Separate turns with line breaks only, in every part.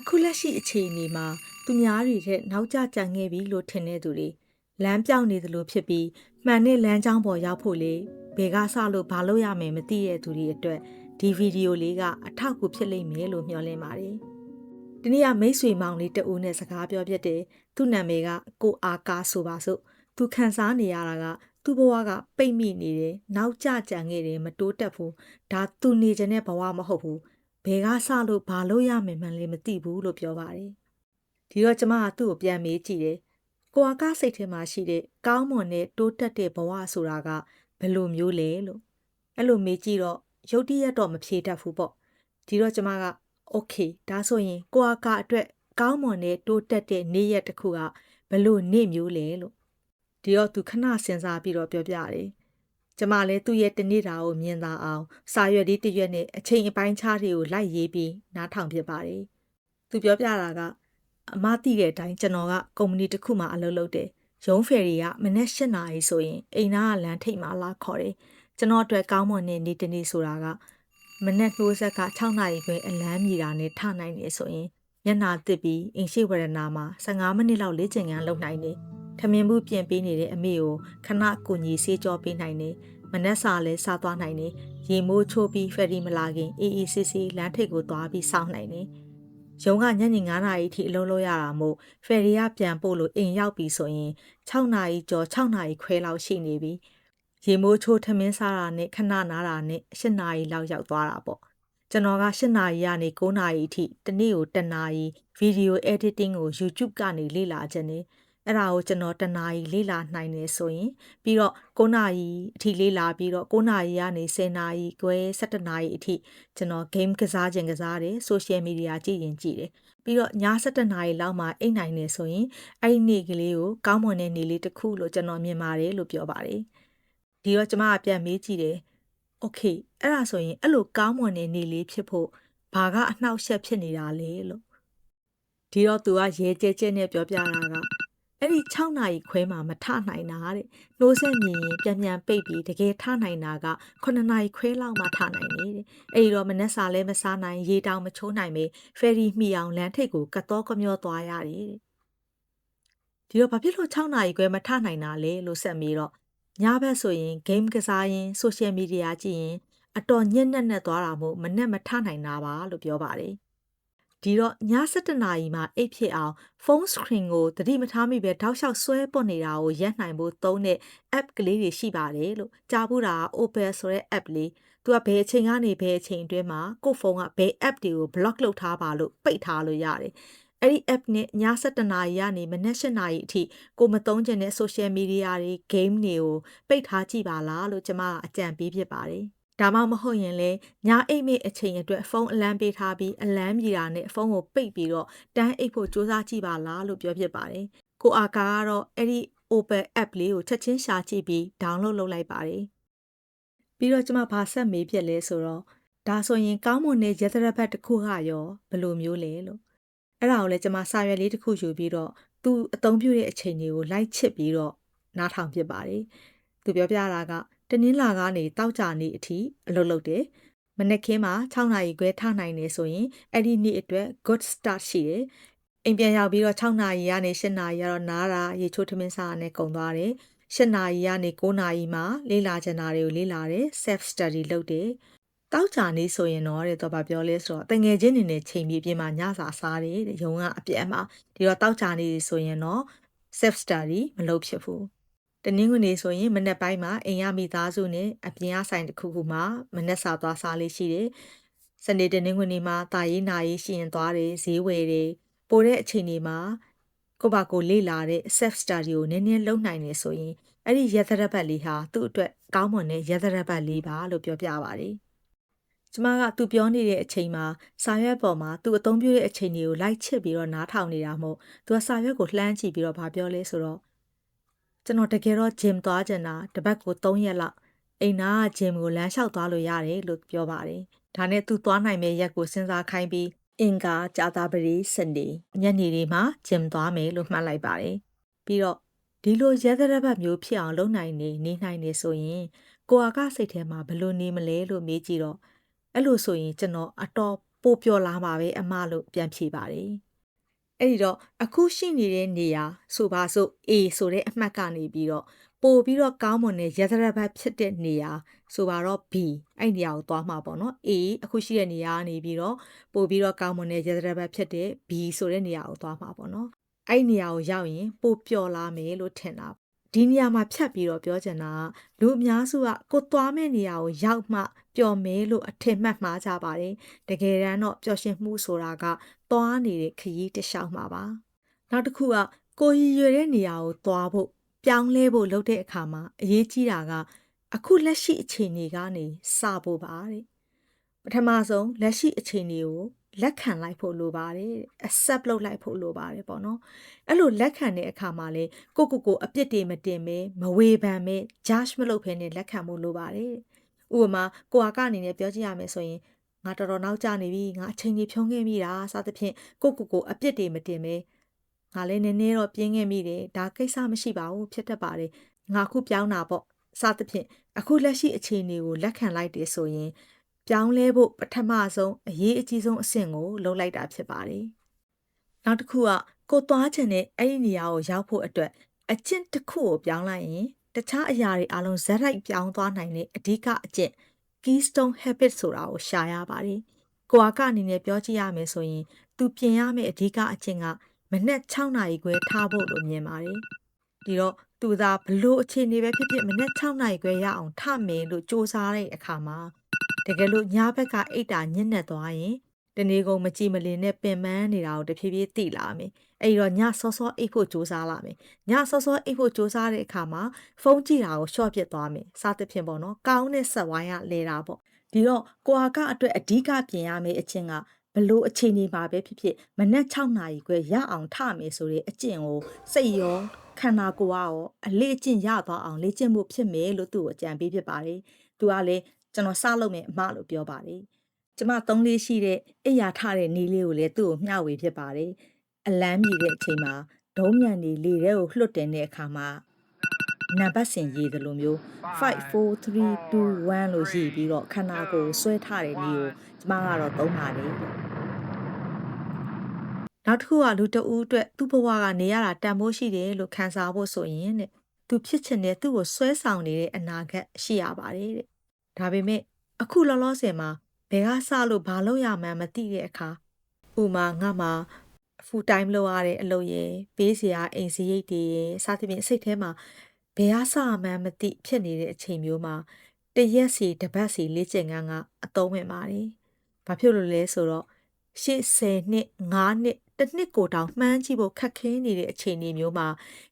အခုလက်ရှိအခြေအနေမှာသူများတွေထက်နောက်ကျကြံခဲ့ပြီလို့ထင်တဲ့သူတွေလမ်းပြောင်းနေသလိုဖြစ်ပြီးမှန်တဲ့လမ်းကြောင်းပေါ်ရောက်ဖို့လေဘယ်ကစလို့ဘာလုပ်ရမယ်မသိတဲ့သူတွေအတွက်ဒီဗီဒီယိုလေးကအထောက်အကူဖြစ်လိမ့်မယ်လို့မျှော်လင့်ပါတယ်။ဒီနေ့ကမိတ်ဆွေမောင်လေးတဦးနဲ့စကားပြောပြတဲ့သူ့နာမည်ကကိုအာကာဆိုပါစို့သူခန်းစားနေရတာကသူ့ဘဝကပိတ်မိနေတယ်နောက်ကျကြံခဲ့တယ်မတိုးတက်ဘူးဒါသူနေခြင်းတဲ့ဘဝမဟုတ်ဘူး ဘယ်ကစလို့ဘာလို့ရမယ်မှန်းလည်းမသိဘူးလို့ပြောပါတယ်။ဒီတော့ကျမကသူ့ကိုပြန်မေးကြည့်တယ်။ကိုအကစိတ်ထဲမှာရှိတဲ့ကောင်းမွန်တဲ့တိုးတက်တဲ့ဘဝဆိုတာကဘယ်လိုမျိုးလဲလို့အဲ့လိုမေးကြည့်တော့ရုတ်တရက်တော့မဖြေတတ်ဘူးပေါ့။ဒီတော့ကျမက okay ဒါဆိုရင်ကိုအကအတွက်ကောင်းမွန်တဲ့တိုးတက်တဲ့နေ့ရက်တစ်ခုကဘယ်လိုနေ့မျိုးလဲလို့ဒီတော့သူခဏစဉ်းစားပြီးတော့ပြောပြတယ် ကျမလည်းသူ့ရဲ့တနေ့တာကိုမြင်သာအောင်စာရွက်လေးတစ်ရွက်နဲ့အချိန်အပိုင်းခြားတွေကိုလိုက်ရေးပြီးနားထောင်ပြပါတယ်သူပြောပြတာကအမသိတဲ့အတိုင်းကျွန်တော်ကကုမ္ပဏီတစ်ခုမှအလုပ်လုပ်တယ်။ရုံးဖယ်တွေကမနေ့၈နာရီဆိုရင်အိမ်သားကလမ်းထိပ်မှာလာခေါ်တယ်။ကျွန်တော်အတွက်ကောင်းမွန်တဲ့နေ့တစ်နေ့ဆိုတာကမနေ့နှိုးဆက်က6နာရီခွဲအလန်းမြည်တာနဲ့ထနိုင်နေဆိုရင်မျက်နာတစ်ပြီးအင်ရှိဝရဏမှာ15မိနစ်လောက်လေ့ကျင့်ခန်းလုပ်နိုင်တယ်။ ထမင်းဘူးပြင်ပေးနေတဲ့အမေကိုခဏကူညီဆေးကြောပေးနိုင်တယ်။မနက်စာလည်းစားသွားနိုင်တယ်။ရေမိုးချိုးပြီးဖယ်ရီမလာခင်အေးအေးဆေးဆေးလမ်းထိပ်ကိုသွားပြီးစောင့်နိုင်တယ်။ရုံးကညနေ9နာရီထိအလုပ်လုပ်ရတာမို့ဖယ်ရီကပြန်ပို့လို့အိမ်ရောက်ပြီဆိုရင်6နာရီကျော်6နာရီခွဲလောက်ရှိနေပြီရေမိုးချိုးထမင်းစားတာနဲ့ခဏနားတာနဲ့7နာရီလောက်ရောက်သွားတာပေါ့ကျွန်တော်က7နာရီကနေ9နာရီအထိတနေ့ကို1နာရီဗီဒီယို editing ကို YouTube ကနေလေ့လာခြင်းနဲ့ အဲ့ဒါကိုကျွန်တော်တနာရီလေ့လာနိုင်တယ်ဆိုရင်ပြီးတော့9နာရီအထိလေ့လာပြီးတော့9နာရီကနေ10နာရီခွဲ17နာရီအထိကျွန်တော် game ကစားခြင်းကစားတယ် social media ကြည့်ရင်ကြည့်တယ်ပြီးတော့ည17နာရီလောက်မှအိတ်နိုင်တယ်ဆိုရင်အဲ့ဒီနေ့ကလေးကိုကောင်းမွန်တဲ့နေ့လေးတစ်ခုလို့ကျွန်တော်မြင်ပါတယ်လို့ပြောပါတယ်ဒီတော့ကျွန်မကပြန်မေးကြည့်တယ် okay အဲ့ဒါဆိုရင်အဲ့လိုကောင်းမွန်တဲ့နေ့လေးဖြစ်ဖို့ဘာကအနှောက်အယှက်ဖြစ်နေတာလဲလို့ဒီတော့သူကရဲကြဲကြဲနဲ့ပြောပြတာက အဲ့ဒီ6နာရီခွဲမှမထနိုင်တာတဲ့နှိုးဆက်မြင်ရင်ပြန်ပြန်ပိတ်ပြီးတကယ်ထနိုင်တာက9နာရီခွဲလောက်မှထနိုင်တယ်တဲ့အဲ့ဒီတော့မနှက်စာလဲမစားနိုင်ရေတောင်မချိုးနိုင်မေဖယ်ရီမှီအောင်လမ်းထိပ်ကိုကတ်တော့ကမျောသွားရတယ်တဲ့ဒီတော့ဘာဖြစ်လို့6နာရီခွဲမထနိုင်တာလဲလို့ဆက်မေးတော့ညဘက်ဆိုရင် game ကစားရင် social media ကြည့်ရင်အတော်ညံ့ညက်နဲ့သွားတာမို့မနဲ့မထနိုင်တာပါလို့ပြောပါတယ် ဒီတော့ည7နာရီမှအိတ်ဖြစ်အောင်ဖုန်း screen ကိုတတိမထားမိပဲတောက်လျှောက်ဆွဲပွတ်နေတာကိုရပ်နိုင်ဖို့သုံးတဲ့ app ကလေးတွေရှိပါတယ်လို့ကြားဘူးတာ Opel ဆိုတဲ့ app လေးသူကဘယ်အချိန်ကနေဘယ်အချိန်အတွင်းမှာကို့ဖုန်းကဘယ် app တွေကို block လုပ်ထားပါလို့ပိတ်ထားလို့ရတယ်အဲ့ဒီ app နဲ့ည7နာရီကနေမနက်7နာရီအထိကိုမသုံးချင်တဲ့ social media တွေ game တွေကိုပိတ်ထားကြည့်ပါလားလို့ကျွန်မအကြံပေးဖြစ်ပါတယ် ဒါမှမဟုတ်ရင်လည်းညအိတ်မိတ်အချိန်အတွက်ဖုန်းအလံပေးထားပြီးအလံမြည်တာနဲ့ဖုန်းကိုပိတ်ပြီးတော့တန်းအိတ်ဖို့စူးစမ်းကြည့်ပါလားလို့ပြောဖြစ်ပါတယ်။ကိုအာကာကတော့အဲ့ဒီ Open App လေးကိုချက်ချင်းရှာကြည့်ပြီး download လုပ်လိုက်ပါတယ်။ပြီးတော့ကျွန်မဗာဆက်မေးဖြစ်လဲဆိုတော့ဒါဆိုရင်ကောင်းမွန်တဲ့ရသရဘတ်တစ်ခုကရောဘယ်လိုမျိုးလဲလို့အဲ့ဒါကိုလည်းကျွန်မစာရွက်လေးတစ်ခုယူပြီးတော့သူအသုံးပြုတဲ့အချိန်တွေကိုလိုက်ချစ်ပြီးတော့နားထောင်ဖြစ်ပါတယ်။သူပြောပြတာက တနင်္လာကနေတောက်ကြနေ့အထိအလုပ်လုပ်တယ်။မနက်ခင်းမှာ6နာရီခွဲထနိုင်နေဆိုရင်အဲ့ဒီနေ့အတွက် good start ရှိတယ်။အိမ်ပြန်ရောက်ပြီးတော့6နာရီကနေ7နာရီကတော့နားတာရေချိုးထမင်းစားနဲ့ကုန်သွားတယ်။7နာရီကနေ9နာရီမှလေ့လာချင်တာတွေကိုလေ့လာတယ် self study လုပ်တယ်။တောက်ကြနေဆိုရင်တော့တဲ့တော့ဗပြောလဲဆိုတော့တငယ်ချင်းနေနဲ့ချိန်ပြီးပြင်မှာညစာစားတယ်တဲ့ရုံကအပြက်မှာဒီတော့တောက်ကြနေဆိုရင်တော့ self study မလုပ်ဖြစ်ဘူး တနင်္ဂနွေဆိုရင်မနက်ပိုင်းမှာအိမ်ရမိသားစုနဲ့အပြင်အဆိုင်တစ်ခုခုမှာမနက်စာသွားစားလေးရှိတယ်။စနေတနင်္ဂနွေမှာတာရေးနာရေးရှိရင်သွားတယ်ဈေးဝယ်တယ်။ပိုတဲ့အချိန်တွေမှာကိုပါကိုလေ့လာတဲ့ self study ကိုနည်းနည်းလုပ်နိုင်နေဆိုရင်အဲ့ဒီရသရပတ်လေးဟာသူ့အတွက်ကောင်းမွန်တဲ့ရသရပတ်လေးပါလို့ပြောပြပါတယ်။ကျမကသူပြောနေတဲ့အချိန်မှာစာရွက်ပေါ်မှာသူအသုံးပြုတဲ့အချိန်တွေကိုလိုက်ချစ်ပြီးတော့နားထောင်နေတာမို့သူကစာရွက်ကိုလှမ်းကြည့်ပြီးတော့ဗာပြောလဲဆိုတော့ ကျွန်တော်တကယ်တော့ဂျင်သွားကြတာတပတ်ကို3ရက်လောက်အိမ်နာကဂျင်ကိုလမ်းလျှောက်သွားလို့ရတယ်လို့ပြောပါတယ်။ဒါနဲ့သူသွားနိုင်မယ့်ရက်ကိုစဉ်းစားခိုင်းပြီးအင်္ဂါကြာသပတေးစနေညနေတွေမှာဂျင်သွားမယ်လို့မှတ်လိုက်ပါတယ်။ပြီးတော့ဒီလိုရဲသရဘတ်မျိုးဖြစ်အောင်လုပ်နိုင်နေနေနိုင်နေဆိုရင်ကိုအာကစိတ်ထဲမှာဘယ်လိုနေမလဲလို့မေးကြည့်တော့အဲ့လိုဆိုရင်ကျွန်တော်အတော်ပိုပျော်လာမှာပဲအမလို့ပြန်ဖြေပါတယ်။ အဲ့ဒီတော့အခုရှိနေတဲ့နေရာဆိုပါစို့ A ဆိုတဲ့အမှတ်ကနေပြီးတော့ပို့ပြီးတော့ကောင်းမွန်တဲ့ရသရဘတ်ဖြစ်တဲ့နေရာဆိုပါတော့ B အဲ့ဒီနေရာကိုသွားမှာပေါ့နော် A အခုရှိတဲ့နေရာကနေပြီးတော့ပို့ပြီးတော့ကောင်းမွန်တဲ့ရသရဘတ်ဖြစ်တဲ့ B ဆိုတဲ့နေရာကိုသွားမှာပေါ့နော်အဲ့ဒီနေရာကိုရောက်ရင်ပို့ပျော်လာမယ်လို့ထင်တာ ဒီနေရာမှာဖြတ်ပြီးတော့ပြောချင်တာကလူအများစုကကိုသွားမဲ့နေရာကိုရောက်မှပျော်မဲလို့အထင်မှတ်မှားကြပါတယ်တကယ်တမ်းတော့ပျော်ရွှင်မှုဆိုတာကသွားနေတဲ့ခရီးတစ်လျှောက်မှာပါနောက်တစ်ခုကကိုရည်ရွယ်တဲ့နေရာကိုသွားဖို့ပြောင်းလဲဖို့လုပ်တဲ့အခါမှာအရေးကြီးတာက အခုလက်ရှိအခြေအနေကနေစဖို့ပါတဲ့ပထမဆုံးလက်ရှိအခြေအနေကို လက်ခံလိုက်ဖို့လိုပါတယ်တဲ့ accept လုပ်လိုက်ဖို့လိုပါတယ်ပေါ့နော်အဲ့လိုလက်ခံတဲ့အခါမှာလေကိုကိုကိုအပြစ်တွေမတင်မဲမဝေဖန်မဲ judge မလုပ်ဖ ೇನೆ လက်ခံဖို့လိုပါတယ်ဥပမာကိုဟာကအနေနဲ့ပြောကြည့်ရမယ်ဆိုရင်ငါတော်တော်နောက်ကျနေပြီငါအချိန်ကြီးဖြုံးခဲ့မိတာစသဖြင့်ကိုကိုကိုအပြစ်တွေမတင်မဲငါလည်းနည်းနည်းတော့ပြင်းခဲ့မိတယ်ဒါကိစ္စမရှိပါဘူးဖြစ်တတ်ပါတယ်ငါခုပြောင်းတာပေါ့စသဖြင့်အခုလက်ရှိအခြေအနေကိုလက်ခံလိုက်တယ်ဆိုရင် ပြောင်းလဲဖို့ပထမဆုံးအရေးအကြီးဆုံးအဆင့်ကိုလုပ်လိုက်တာဖြစ်ပါတယ်နောက်တစ်ခုကကိုသွားချင်တဲ့အဲ့ဒီနေရာကိုရောက်ဖို့အတွက်အကျင့်တစ်ခုကိုပြောင်းလိုက်ရင်တခြားအရာတွေအလုံးဇက်လိုက်ပြောင်းသွားနိုင်တဲ့အဓိကအကျင့် keystone habit ဆိုတာကိုရှာရပါတယ်ကိုအကအနေနဲ့ပြောကြည့်ရမယ်ဆိုရင်သူပြင်ရမယ့်အဓိကအကျင့်ကမနက်6နာရီခွဲထားဖို့လို့မြင်ပါတယ်။ဒီတော့သူသာဘလို့အခြေအနေပဲဖြစ်ဖြစ်မနက်6နာရီခွဲရအောင်ထမယ်လို့စ조사တဲ့အခါမှာ တကယ်လို့ညာဘက်ကအိတ်တာညက်ညက်သွားရင်တနေ့ကုန်မကြည်မလင်နဲ့ပင်ပန်းနေတာကိုတဖြည်းဖြည်းသိလာမယ်။အဲဒီတော့ညစောစောအိတ်ဖို့စူးစမ်းလာမယ်။ညစောစောအိတ်ဖို့စူးစမ်းတဲ့အခါမှာဖုန်းကြည့်တာကိုရှော့ပြစ်သွားမယ်။စသဖြင့်ပေါ့နော်။ကောင်းတဲ့ဆက်ဝိုင်းကလဲတာပေါ့။ဒီတော့ကိုဟာကအတွက်အဓိကပြင်ရမယ့်အချင်းကဘလို့အချိန်ကြီးပါပဲဖြစ်ဖြစ်မနက်6နာရီခွဲရအောင်ထမယ်ဆိုတဲ့အကျင့်ကိုစိတ်ရောခန္ဓာကိုယ်ကရောအလေးအကျင့်ရသွားအောင်လေ့ကျင့်ဖို့ဖြစ်မယ်လို့သူ့ကိုအကြံပေးဖြစ်ပါတယ်။သူကလည်း ကျွန်တော်စလုပ်မယ်အမလို့ပြောပါတယ်။ကျမသုံးလေးရှိတဲ့အိယာထတဲ့နေလေးကိုလည်းသူ့ကိုမျှဝေဖြစ်ပါတယ်။အလန်းမြည်တဲ့အချိန်မှာဒုံးမြန်နေလေထဲကိုလွှတ်တင်တဲ့အခါမှာနံပါတ်စင်ရေးသလိုမျိုး5 4 3 2 1လို့ရေးပြီးတော့ခန္ဓာကိုယ်ဆွဲထားတဲ့နေကိုကျမကတော့သုံးပါတယ်လို့နောက်တစ်ခုကလူတဦးအတွက်သူ့ဘဝကနေရတာတန်ဖိုးရှိတယ်လို့ခံစားဖို့ဆိုရင်တဲ့သူဖြစ်ချင်တဲ့သူ့ကိုဆွဲဆောင်နေတဲ့အနာဂတ်ရှိရပါတယ်တဲ့ ဒါပေမဲ့အခုလောလောဆယ်မှာဘယ်ကစလို့ဘာလုပ်ရမှန်းမသိတဲ့အခါဥမာငါမှာ full time လုပ်ရတဲ့အလုပ်ရယ်ပေးစရာအိမ်စရိတ်တွေရယ်စသဖြင့်စိတ်ထဲမှာဘယ်အဆအမှန်းမသိဖြစ်နေတဲ့အချိန်မျိုးမှာတရက်စီတစ်ပတ်စီလေ့ကျင့်ခန်းကအသုံးဝင်ပါတယ်။ဘာဖြစ်လို့လဲဆိုတော့ရှေ့10နှစ်9နှစ်တစ်နှစ်ကိုတောင်မှန်းကြည့်ဖို့ခက်ခဲနေတဲ့အချိန်မျိုးမှာ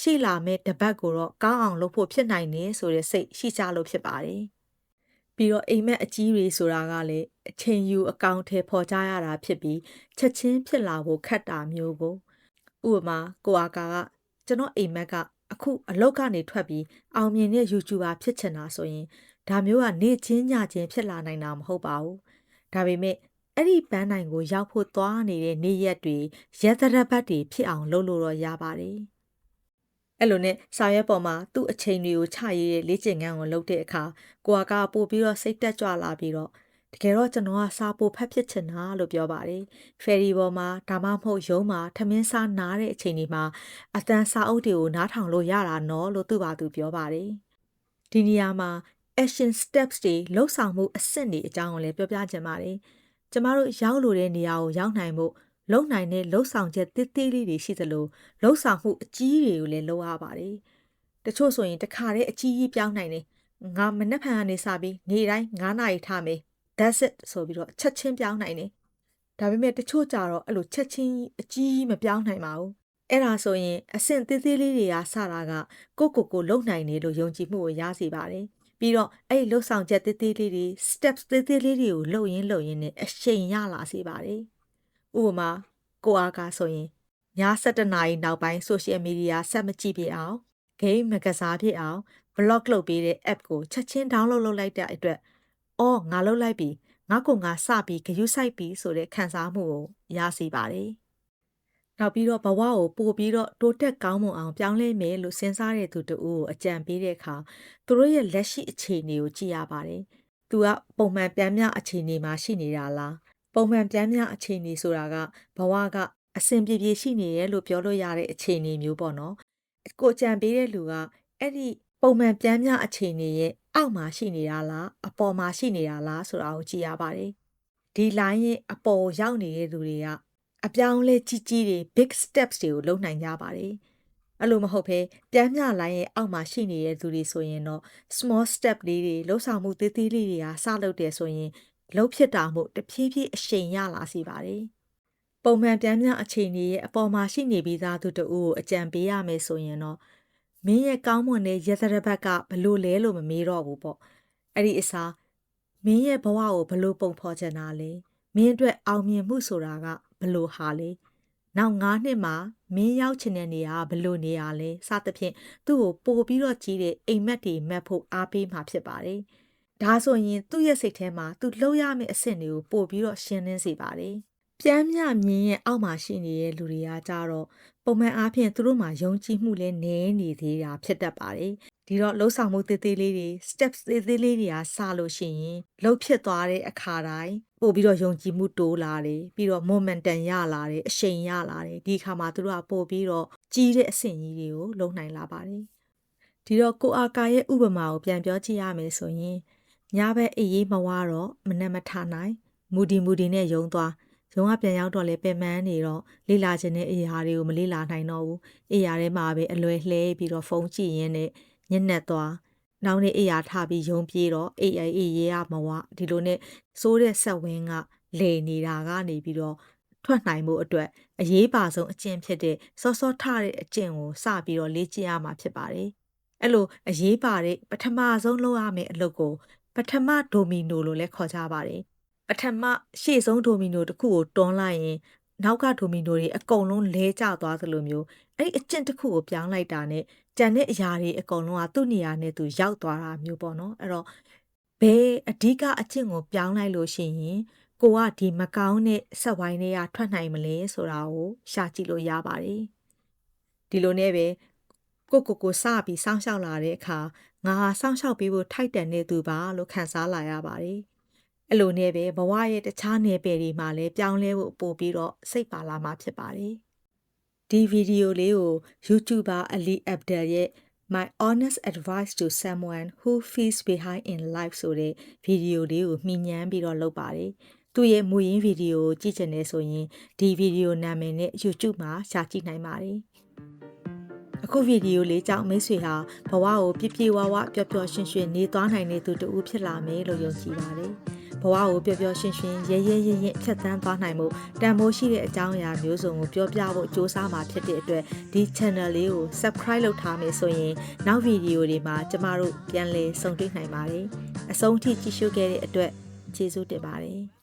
ရှေ့လာမဲ့တပတ်ကိုတော့ကောင်းအောင်လုပ်ဖို့ဖြစ်နိုင်တယ်ဆိုတဲ့စိတ်ရှိကြလို့ဖြစ်ပါတယ်။ ပြီးတော့အိမ်မက်အကြီးတွေဆိုတာကလည်းအချိန်ယူအကောင့်ထဲပေါ်ကြရတာဖြစ်ပြီးချက်ချင်းဖြစ်လာဖို့ခက်တာမျိုးကိုဥပမာကိုအာကာကကျွန်တော်အိမ်မက်ကအခုအလောက်ကနေထွက်ပြီးအောင်မြင်တဲ့ YouTuber ဖြစ်ချင်တာဆိုရင်ဒါမျိုးကနေချင်းညချင်းဖြစ်လာနိုင်တာမဟုတ်ပါဘူး။ဒါပေမဲ့အဲ့ဒီပန်းနိုင်ကိုရောက်ဖို့သွားနေတဲ့နေ့ရက်တွေရက်သရပတ်တွေဖြစ်အောင်လုပ်လို့တော့ရပါတယ်။ အဲ့လိုနဲ့စာရွက်ပေါ်မှာသူ့အချိန်တွေကိုချရေးတဲ့လေ့ကျင့်ခန်းကိုလုပ်တဲ့အခါကိုကပို့ပြီးတော့စိတ်တက်ကြွလာပြီးတော့တကယ်တော့ကျွန်တော်ကစာပိုဖတ်ဖြစ်ချင်တာလို့ပြောပါတယ်။ဖယ်ရီပေါ်မှာဒါမှမဟုတ်ရုံးမှာထမင်းစားနားတဲ့အချိန်ဒီမှာအတန်းစာအုပ်တွေကိုနားထောင်လို့ရတာနော်လို့သူ့ဘာသူပြောပါတယ်။ဒီနေရာမှာ action steps တွေလှုပ်ဆောင်မှုအဆင့်တွေအကြောင်းကိုလည်းပြောပြချင်ပါတယ်။ကျမတို့ရောက်လို့တဲ့နေရာကိုရောက်နိုင်ဖို့ လုံနိုင်တဲ့လှုပ်ဆောင်ချက်တိတိလေးတွေရှိသလိုလှုပ်ဆောင်မှုအကြီးတွေကိုလည်းလုပ်ရပါတယ်။တချို့ဆိုရင်တခါတည်းအကြီးကြီးပြောင်းနိုင်တယ်။ငါမနှက်ဖန်ကနေစပြီးနေ့တိုင်း9နာရီထားမယ် that's it ဆိုပြီးတော့ချက်ချင်းပြောင်းနိုင်တယ်ဒါပေမဲ့တချို့ကြတော့အဲ့လိုချက်ချင်းအကြီးမပြောင်းနိုင်ပါဘူးအဲ့ဒါဆိုရင်အဆင့်သေးသေးလေးတွေကစတာကကိုကိုကိုလုံနိုင်တယ်လို့ယုံကြည်မှုကိုရစေပါတယ်ပြီးတော့အဲ့ဒီလှုပ်ဆောင်ချက်သေးသေးလေးတွေ steps သေးသေးလေးတွေကိုလှုပ်ရင်းလှုပ်ရင်းနဲ့အရှိန်ရလာစေပါတယ် ဥပမာကိုအားကဆိုရင်ည7နာရီနောက်ပိုင်း social media ဆက်မကြည့်ပြအောင် game မကစားဖြစ်အောင် blog လုပ်ပေးတဲ့ app ကိုချက်ချင်း download လုပ်လိုက်တဲ့အတွက်အော်ငါလှုပ်လိုက်ပြီငါကငါစပြီးဂယုစိုက်ပြီဆိုတဲ့ခံစားမှုကိုရစေပါတယ်နောက်ပြီးတော့ဘဝကိုပို့ပြီးတော့တိုးတက်ကောင်းမွန်အောင်ပြောင်းလဲမယ်လို့စဉ်းစားတဲ့သူတို့ကိုအကြံပေးတဲ့အခါသူတို့ရဲ့လက်ရှိအခြေအနေကိုကြည့်ရပါတယ်။သူကပုံမှန်ပြန်မြအခြေအနေမှာရှိနေတာလား ပုံမှန်ပြန်မြအခြေအနေဆိုတာကဘဝကအဆင်ပြေပြေရှိနေရဲ့လို့ပြောလို့ရတဲ့အခြေအနေမျိုးပေါ့နော်ကိုကြံပေးတဲ့လူကအဲ့ဒီပုံမှန်ပြန်မြအခြေအနေရဲ့အောက်မှာရှိနေတာလားအပေါ်မှာရှိနေတာလားဆိုတာကိုကြည့်ရပါတယ်ဒီ line ရဲ့အပေါ်ရောက်နေတဲ့လူတွေကအပြောင်းလဲကြီးကြီးတွေ big steps တွေကိုလုပ်နိုင်ကြပါတယ်အဲ့လိုမဟုတ်ဘဲပြန်မြလိုင်းရဲ့အောက်မှာရှိနေတဲ့သူတွေဆိုရင်တော့ small step လေးတွေလှုပ်ဆောင်မှုသေးသေးလေးတွေကစလုပ်တယ်ဆိုရင် လှုပ်ဖြစ်တာမို့တဖြည်းဖြည်းအရှိန်ရလာစေပါတယ်။ပုံမှန်ပြန်မြအခြေအနေရဲ့အပေါ်မှာရှိနေပြီးသားသူတဦးကိုအကြံပေးရမယ်ဆိုရင်တော့မင်းရဲ့ကောင်းမွန်တဲ့ရသရဘက်ကဘလို့လဲလို့မမေးတော့ဘူးပေါ့။အဲ့ဒီအစားမင်းရဲ့ဘဝကိုဘလို့ပုံဖော်ချင်တာလဲ။မင်းအတွက်အောင်မြင်မှုဆိုတာကဘလို့ဟာလဲ။နောက်9နှစ်မှာမင်းရောက်ချင်တဲ့နေရာကဘလို့နေရာလဲစသဖြင့်သူ့ကိုပို့ပြီးတော့ကြီးတဲ့အိမ်မက်တွေမက်ဖို့အားပေးမှာဖြစ်ပါတယ်။ ဒါဆိုရင်သူ့ရဲ့စိတ်ထဲမှာသူလှုပ်ရမယ့်အဆင့်တွေကိုပို့ပြီးတော့ရှင်းလင်းစေပါတယ်။ပြန်မြမြင်းရဲ့အောက်မှာရှိနေတဲ့လူတွေကကြတော့ပုံမှန်အားဖြင့်သူတို့မှာယုံကြည်မှုလည်းနည်းနေသေးတာဖြစ်တတ်ပါတယ်။ဒီတော့လှုပ်ဆောင်မှုသေးသေးလေးတွေ steps သေးသေးလေးတွေကစလို့ရှိရင်လှုပ်ဖြစ်သွားတဲ့အခါတိုင်းပို့ပြီးတော့ယုံကြည်မှုတိုးလာတယ်ပြီးတော့ momentum ရလာတယ်အရှိန်ရလာတယ်ဒီအခါမှာသူတို့ကပို့ပြီးတော့ကြီးတဲ့အဆင့်ကြီးတွေကိုလုံနိုင်လာပါတယ်ဒီတော့ကိုအာကာရဲ့ဥပမာကိုပြန်ပြောကြည့်ရမယ်ဆိုရင် ညဘက်အေးရေးမဝါတော့မနှက်မထနိုင်မူဒီမူဒီနဲ့ယုံသွားရုံကပြန်ရောက်တော့လေပင်ပန်းနေတော့လေ့လာခြင်းနဲ့အရာတွေကိုမလေ့လာနိုင်တော့ဘူးအရာထဲမှာပဲအလွယ်လှဲပြီးတော့ဖုန်းကြည့်ရင်းနဲ့ညက်နက်သွားနောက်နေ့အရာထပြီးယုံပြေးတော့အေးအေးအေးရေးရမဝဒီလိုနဲ့စိုးတဲ့ဆက်ဝင်းကလေနေတာကနေပြီးတော့ထွက်နိုင်မှုအတွက်အရေးပါဆုံးအကျင့်ဖြစ်တဲ့စောစောထတဲ့အကျင့်ကိုစပြီးတော့လေ့ကျင့်ရမှာဖြစ်ပါတယ်အဲ့လိုအရေးပါတဲ့ပထမဆုံးလုပ်ရမယ့်အလုပ်ကို ပထမဒိုမီနိုလို့လည်းခေါ်ကြပါတယ်ပထမရှေ့ဆုံးဒိုမီနိုတစ်ခုကိုတွန်းလိုက်ရင်နောက်ကဒိုမီနိုတွေအကုန်လုံးလဲကျသွားသလိုမျိုးအဲ့ဒီအကျင့်တစ်ခုကိုပြောင်းလိုက်တာနဲ့ကြံတဲ့အရာတွေအကုန်လုံးကသူ့နေရာနဲ့သူရောက်သွားတာမျိုးပေါ့နော်အဲ့တော့ဘယ်အဓိကအကျင့်ကိုပြောင်းလိုက်လို့ရှိရင်ကိုကဒီမကောင်းတဲ့ဆက်ဝိုင်းတွေကထွက်နိုင်မလဲဆိုတာကိုရှာကြည့်လို့ရပါတယ်ဒီလိုနဲ့ပဲကိုကိုကိုစပြီးစောင့်ရှောက်လာတဲ့အခါ ငါဟာစောင့်ရှောက်ပေးဖို့ထိုက်တန်နေသူပါလို့ခံစားလာရပါတယ်။အဲ့လိုနဲ့ပဲဘဝရဲ့တခြားနယ်ပယ်တွေမှာလည်းပြောင်းလဲဖို့ပို့ပြီးတော့စိတ်ပါလာမှာဖြစ်ပါတယ်။ဒီဗီဒီယိုလေးကို YouTuber Ali Abdel ရဲ့ My honest advice to someone who feels behind in life ဆိုတဲ့ဗီဒီယိုလေးကိုမှီညမ်းပြီးတော့လုပ်ပါတယ်။သူ့ရဲ့မူရင်းဗီဒီယိုကိုကြည့်ချင်တယ်ဆိုရင်ဒီဗီဒီယိုနာမည်နဲ့ YouTube မှာရှာကြည့်နိုင်ပါတယ်။ အခုဗီဒီယိုလေးကြောင့်မိတ်ဆွေဟာဘဝကိုပြည့်ပြည့်ဝဝပျော်ပျော်ရွှင်ရွှင်နေသွားနိုင်တဲ့သူတူဖြစ်လာမယ်လို့ယုံကြည်ပါတယ်။ဘဝကိုပျော်ပျော်ရွှင်ရွှင်ရဲရဲရဲရဲဖြတ်သန်းသွားနိုင်မှုတန်ဖိုးရှိတဲ့အကြောင်းအရာမျိုးစုံကိုပြောပြဖို့စ조사မှာဖြစ်တဲ့အတွက်ဒီ channel လေးကို subscribe လုပ်ထားမယ်ဆိုရင်နောက်ဗီဒီယိုတွေမှာကျမတို့ပြန်လည်ဆုံတွေ့နိုင်ပါတယ်။အဆုံးထိကြည့်ရှုခဲ့တဲ့အတွက်ကျေးဇူးတင်ပါတယ်။